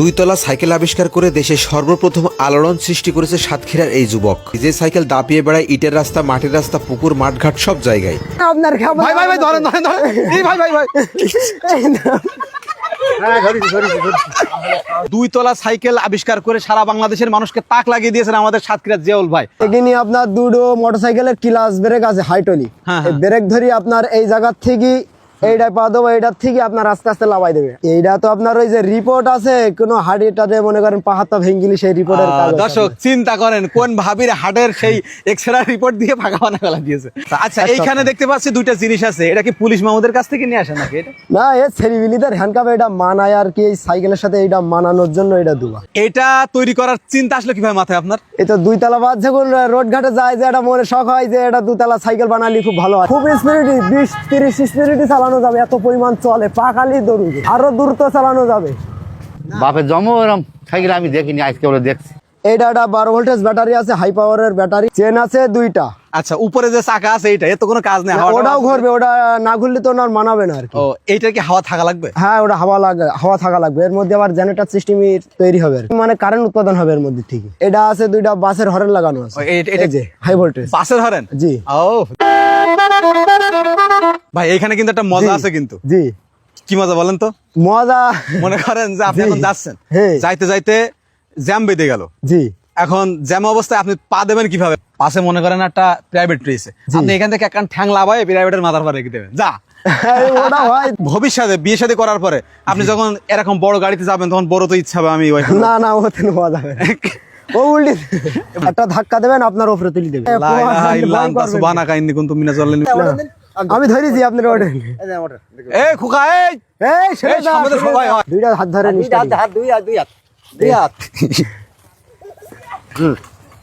দুইতলা cycle আবিষ্কার করে দেশে সর্বপ্রথম আলোড়ন সৃষ্টি করেছে সাতক্ষীরার এই যুবক। যে সাইকেল দাপিয়ে বেড়ায় ইটের রাস্তা মাটির রাস্তা পুকুর মাঠঘাট সব জায়গায়। আপনার খাবার ভাই ভাই ভাই ধরেন ধরেন ধরেন। এই ভাই ভাই ভাই। দুই তলা সাইকেল আবিষ্কার করে সারা বাংলাদেশের মানুষকে তাক লাগিয়ে দিয়েছেন আমাদের সাতক্ষীরা জিয়াউল ভাই। এখানে আপনার দুটো মোটরসাইকেলের ক্লাস ব্রেক আছে হাইটলি হ্যাঁ, হ্যাঁ। ব্রেক ধরি আপনার এই জায়গার থেকে এইটা পা দেবো এইটার থেকে আপনার আস্তে আস্তে লাভাই দেবে। এইটা তো আপনার ওই যে রিপোর্ট আছে কোনো হাড়িটাতে মনে করেন পাহাড়টা ভেঙ্গিলি সেই রিপোর্টের দর্শক চিন্তা করেন কোন ভাবির হাটের সেই এক্সরে রিপোর্ট দিয়ে ফাঁকা বানা ফেলা দিয়েছে। আচ্ছা এইখানে দেখতে পাচ্ছি দুইটা জিনিস আছে। এটা কি পুলিশ মামুদের কাছ থেকে নিয়ে আসে নাকি এটা? না এ ছেলিবিলিদের হ্যান্ডকাপ এটা মানায় আর কি এই সাইকেলের সাথে এটা মানানোর জন্য এটা দুবা এটা তৈরি করার চিন্তা আসলে কীভাবে মাথায় আপনার? এই তো দুই তলা বাদ যখন রোড ঘাটে যায় যে এটা মনে শখ হয় যে এটা দুতলা সাইকেল বানালি খুব ভালো হয়। খুব স্পিরিটি বিশ তিরিশ স্পিরিটি চালানো যাবে এত পরিমাণ চলে পাকালি দৌড় আরও দ্রুত চালানো যাবে। বাপের জন্ম এরম সাইকেল আমি দেখিনি আজকে বলে দেখছি। এইটা একটা বারো ভোল্টেজ ব্যাটারি আছে হাই পাওয়ারের ব্যাটারি। চেন আছে দুইটা। আচ্ছা উপরে যে চাকা আছে এইটা এত কোনো কাজ নেই ওটাও ঘুরবে ওটা না ঘুরলে তো ওনার মানাবে না আর কি। এইটার কি হাওয়া থাকা লাগবে? হ্যাঁ ওটা হাওয়া লাগে হাওয়া থাকা লাগবে। এর মধ্যে আবার জেনারেটর সিস্টেম তৈরি হবে মানে কারেন্ট উৎপাদন হবে এর মধ্যে ঠিক এটা আছে দুইটা বাসের হরেন লাগানো আছে। এই- যে হাই ভোল্টেজ বাসে ধরেন জি। ও। ভাই এখানে কিন্তু একটা মজা আছে কিন্তু। জি। কি মজা বলেন তো? মজা। মনে করেন যে আপনি এখন যাচ্ছেন। যাইতে যাইতে জ্যাম বেঁধে গেল। জি। এখন জ্যাম অবস্থায় আপনি পা দেবেন কীভাবে? পাশে মনে করেন একটা প্রাইভেট রয়েছে। আপনি এখান থেকে একটা ঠ্যাং লাভায় প্রাইভেটের মাথার পর রেখে দেবেন। যা। ওটা হয়। ভবিষ্যতে বিয়ে শাদী করার পরে। আপনি যখন এরকম বড় গাড়িতে যাবেন তখন বড় তো ইচ্ছা হবে আমি না না ওতে নেওয়া যাবে না। ও উল্টি একটা ধাক্কা দেবেন আপনার উপরে তুলি দেবে আমি ধরেছি আপনার ওঠেন এ খোকা এই! এই ছেড়ে এই, দাও, সামনে তো ছেড়ে সবাই দাও। হয়। দুইটা হাত ধরে নিচে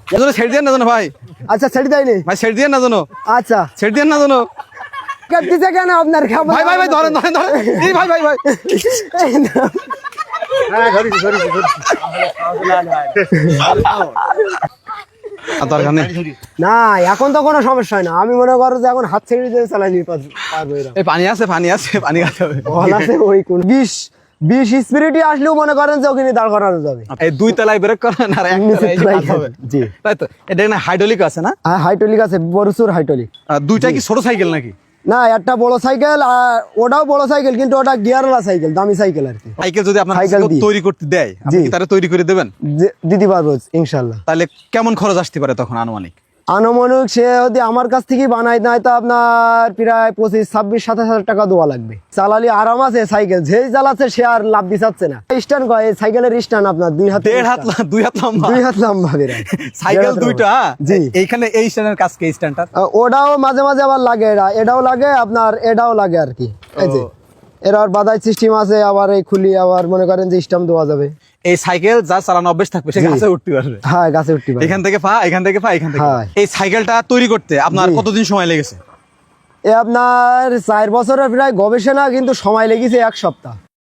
এজন্য ছেড়ে দিয়ে না জানো ভাই। আচ্ছা ছেড়ে দেয়নি? ভাই ছেড়ে দিয়ে না জানো আচ্ছা। ছেড়ে দিয়ে না জানো কাটতেছে কেন আপনার খাবার ভাই ভাই ভাই ধরেন ধরেন ধরেন। এই ভাই ভাই ভাই। এই না। আর দরকার নেই। না এখন তো কোনো সমস্যা না। আমি মনে করো যে এখন হাত ছেড়ে দিয়ে চালাই নিতে পারব এই পানি আছে পানি আছে পানি আছে বল আছে ওই কোন বিশ বিশ স্পিরিটই আসলেও মনে করেন যে ওখানে দাঁড় করানো যাবে। এই দুই তলায় ব্রেক করেন আর এক তলায় হবে। জি। তাই তো? এটা না হাইড্রোলিক আছে না? হ্যাঁ হাইড্রোলিক আছে প্রচুর হাইড্রোলিক আর দুইটা কি ছোট সাইকেল নাকি? না একটা বড় সাইকেল আর ওটাও বড় সাইকেল কিন্তু ওটা গিয়ারওয়ালা সাইকেল দামি সাইকেল আর কি। সাইকেল যদি আপনার সাইকেল। তৈরি করতে দেয় আপনি তারা তৈরি করে দেবেন? দিদি দিতে পারব ইনশাল্লাহ। তাহলে কেমন খরচ আসতে পারে তখন আনুমানিক? আনুমানিক সে যদি আমার কাছ থেকে বানাই নাই তো আপনার প্রায় পঁচিশ ছাব্বিশ সাতাশ হাজার টাকা দেওয়া লাগবে। চালালি আরাম আছে সাইকেল যেই চালাচ্ছে সে আর লাভ দিচ্ছে না। স্ট্যান্ড কয় সাইকেলের স্ট্যান্ড আপনার দুই হাত দেড় হাত দুই হাত লম্বা? দুই হাত লম্বা সাইকেল দুইটা হ্যাঁ? জি। এইখানে এই স্ট্যান্ডের কাজ কি স্ট্যান্ডটা ওটাও মাঝে মাঝে আবার লাগে এটাও লাগে আপনার এটাও লাগে আর কি। এই যে। এর আর বাদাই সিস্টেম আছে আবার এই খুলি আবার মনে করেন যে স্টাম্প দেওয়া যাবে। এই সাইকেল যা চালানো অভ্যেস থাকবে সে গাছে উঠতে পারবে। হ্যাঁ গাছে উঠতে পারবে। এখান থেকে পা এখান থেকে পা এখান থেকে হ্যাঁ। এই সাইকেলটা তৈরি করতে আপনার কতদিন সময় লেগেছে? এ আপনার চার বছরের প্রায় গবেষণা কিন্তু সময় লেগেছে এক সপ্তাহ।